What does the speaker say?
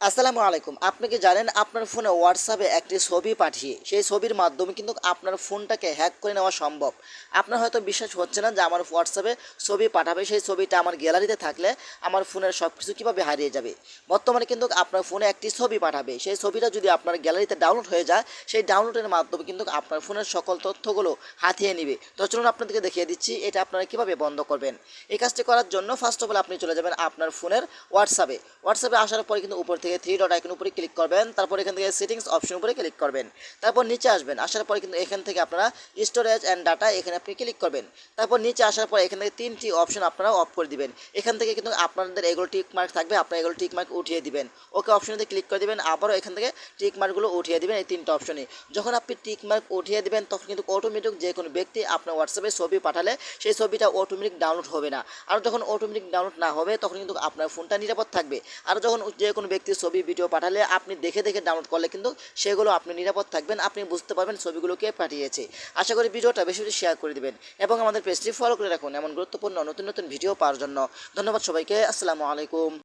আসসালামু আলাইকুম। আপনি কি জানেন আপনার ফোনে হোয়াটসঅ্যাপে একটি ছবি পাঠিয়ে, সেই ছবির মাধ্যমে কিন্তু আপনার ফোনটাকে হ্যাক করে নেওয়া সম্ভব। আপনার হয়তো বিশ্বাস হচ্ছে না যে আমার হোয়াটসঅ্যাপে ছবি পাঠাবে, সেই ছবিটা আমার গ্যালারিতে থাকলে আমার ফোনের সব কিছু কীভাবে হারিয়ে যাবে? বর্তমানে কিন্তু আপনার ফোনে একটি ছবি পাঠাবে, সেই ছবিটা যদি আপনার গ্যালারিতে ডাউনলোড হয়ে যায়, সেই ডাউনলোডের মাধ্যমে কিন্তু আপনার ফোনের সকল তথ্যগুলো হাতিয়ে নেবে। তো চলুন আপনাদেরকে দেখিয়ে দিচ্ছি, এটা আপনারা কীভাবে বন্ধ করবেন। এই কাজটি করার জন্য ফার্স্ট অফ অল আপনি চলে যাবেন আপনার ফোনের হোয়াটসঅ্যাপে হোয়াটসঅ্যাপে আসার পরে কিন্তু উপর থেকে থ্রি ডট আইকন উপরে ক্লিক করবেন, তারপর এখান থেকে সেটিংস অপশন উপরে ক্লিক করবেন, তারপর নিচে আসবেন, আসার পরে কিন্তু এখান থেকে আপনারা স্টোরেজ অ্যান্ড ডাটা এখানে আপনি ক্লিক করবেন, তারপর নিচে আসার পর এখান থেকে তিনটি অপশন আপনারা অফ করে দিবেন, এখান থেকে কিন্তু আপনাদের এগুলো টিক মার্ক থাকবে, আপনারা এগুলো টিক মার্ক উঠিয়ে দিবেন ওকে অপশনে ক্লিক করে দিবেন, আবারও এখান থেকে টিক মার্কগুলো উঠিয়ে দিবেন এই তিনটা অপশনে যখন আপনি টিক মার্ক উঠিয়ে দিবেন তখন কিন্তু অটোমেটিক যে কোনো ব্যক্তি আপনার হোয়াটসঅ্যাপে ছবি পাঠালে সেই ছবিটা অটোমেটিক ডাউনলোড হবে না, আর যখন অটোমেটিক ডাউনলোড না হবে তখন কিন্তু আপনার ফোনটা নিরাপদ থাকবে, আর যখন যে কোনো ব্যক্তির ছবি ভিডিও পাঠালে আপনি দেখে দেখে ডাউনলোড করলে কিন্তু সেগুলো আপনি নিরাপদ থাকবেন, আপনি বুঝতে পারবেন ছবিগুলোকে পাঠিয়েছে। আশা করি ভিডিওটা বেশি বেশি শেয়ার করে দেবেন এবং আমাদের পেজটি ফলো করে রাখুন এমন গুরুত্বপূর্ণ নতুন নতুন ভিডিও পাওয়ার জন্য। ধন্যবাদ সবাইকে, আসসালামু আলাইকুম।